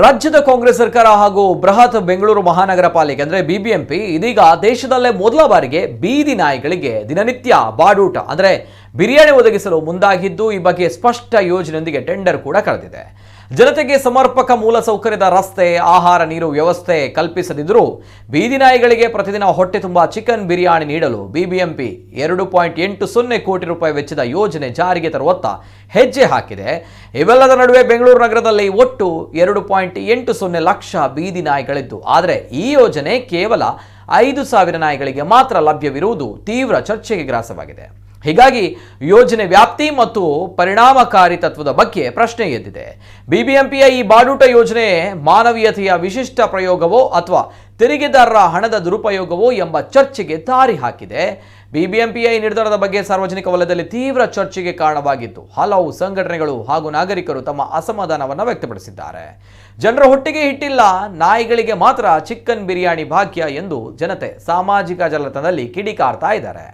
ರಾಜ್ಯದ ಕಾಂಗ್ರೆಸ್ ಸರ್ಕಾರ ಹಾಗೂ ಬೃಹತ್ ಬೆಂಗಳೂರು ಮಹಾನಗರ ಪಾಲಿಕೆ ಅಂದ್ರೆ ಬಿಬಿಎಂಪಿ ಇದೀಗ ದೇಶದಲ್ಲೇ ಮೊದಲ ಬಾರಿಗೆ ಬೀದಿ ನಾಯಿಗಳಿಗೆ ದಿನನಿತ್ಯ ಬಾಡೂಟ. ಅಂದ್ರೆ ಬಿರಿಯಾನಿ ಒದಗಿಸಲು ಮುಂದಾಗಿದ್ದು ಈ ಬಗ್ಗೆ ಸ್ಪಷ್ಟ ಯೋಜನೆಯೊಂದಿಗೆ ಟೆಂಡರ್ ಕೂಡ ಕರೆದಿದೆ. ಜನತೆಗೆ ಸಮರ್ಪಕ ಮೂಲಸೌಕರ್ಯದ ರಸ್ತೆ, ಆಹಾರ, ನೀರು ವ್ಯವಸ್ಥೆ ಕಲ್ಪಿಸದಿದ್ದರೂ ಬೀದಿ ನಾಯಿಗಳಿಗೆ ಪ್ರತಿದಿನ ಹೊಟ್ಟೆ ತುಂಬ ಚಿಕನ್ ಬಿರಿಯಾನಿ ನೀಡಲು ಬಿಬಿಎಂಪಿ ಎರಡು ಪಾಯಿಂಟ್ ಎಂಟು ಸೊನ್ನೆ ಕೋಟಿ ರೂಪಾಯಿ ವೆಚ್ಚದ ಯೋಜನೆ ಜಾರಿಗೆ ತರುವತ್ತ ಹೆಜ್ಜೆ ಹಾಕಿದೆ. ಇವೆಲ್ಲದರ ನಡುವೆ ಬೆಂಗಳೂರು ನಗರದಲ್ಲಿ ಒಟ್ಟು ಎರಡು ಪಾಯಿಂಟ್ ಎಂಟು ಸೊನ್ನೆ ಲಕ್ಷ ಬೀದಿ ನಾಯಿಗಳಿದ್ದು. ಆದರೆ ಈ ಯೋಜನೆ ಕೇವಲ ಐದು ಸಾವಿರ ನಾಯಿಗಳಿಗೆ ಮಾತ್ರ ಲಭ್ಯವಿರುವುದು ತೀವ್ರ ಚರ್ಚೆಗೆ ಗ್ರಾಸವಾಗಿದೆ. ಹೀಗಾಗಿ ಯೋಜನೆ ವ್ಯಾಪ್ತಿ ಮತ್ತು ಪರಿಣಾಮಕಾರಿ ತತ್ವದ ಬಗ್ಗೆ ಪ್ರಶ್ನೆ ಎದ್ದಿದೆ. ಬಿಬಿಎಂಪಿಯ ಈ ಬಾಡೂಟ ಯೋಜನೆ ಮಾನವೀಯತೆಯ ವಿಶಿಷ್ಟ ಪ್ರಯೋಗವೋ ಅಥವಾ ತೆರಿಗೆದಾರರ ಹಣದ ದುರುಪಯೋಗವೋ ಎಂಬ ಚರ್ಚೆಗೆ ದಾರಿ ಹಾಕಿದೆ. ಬಿಬಿಎಂಪಿಯ ನಿರ್ಧಾರದ ಬಗ್ಗೆ ಸಾರ್ವಜನಿಕ ವಲಯದಲ್ಲಿ ತೀವ್ರ ಚರ್ಚೆಗೆ ಕಾರಣವಾಗಿತ್ತು ಹಲವು ಸಂಘಟನೆಗಳು ಹಾಗೂ ನಾಗರಿಕರು ತಮ್ಮ ಅಸಮಾಧಾನವನ್ನು ವ್ಯಕ್ತಪಡಿಸಿದ್ದಾರೆ. ಜನರ ಹೊಟ್ಟೆಗೆ ಹಿಟ್ಟಿಲ್ಲ, ನಾಯಿಗಳಿಗೆ ಮಾತ್ರ ಚಿಕನ್ ಬಿರಿಯಾನಿ ಭಾಗ್ಯ ಎಂದು ಜನತೆ ಸಾಮಾಜಿಕ ಜಾಲತಾಣದಲ್ಲಿ ಕಿಡಿಕಾರ್ತಾ ಇದ್ದಾರೆ.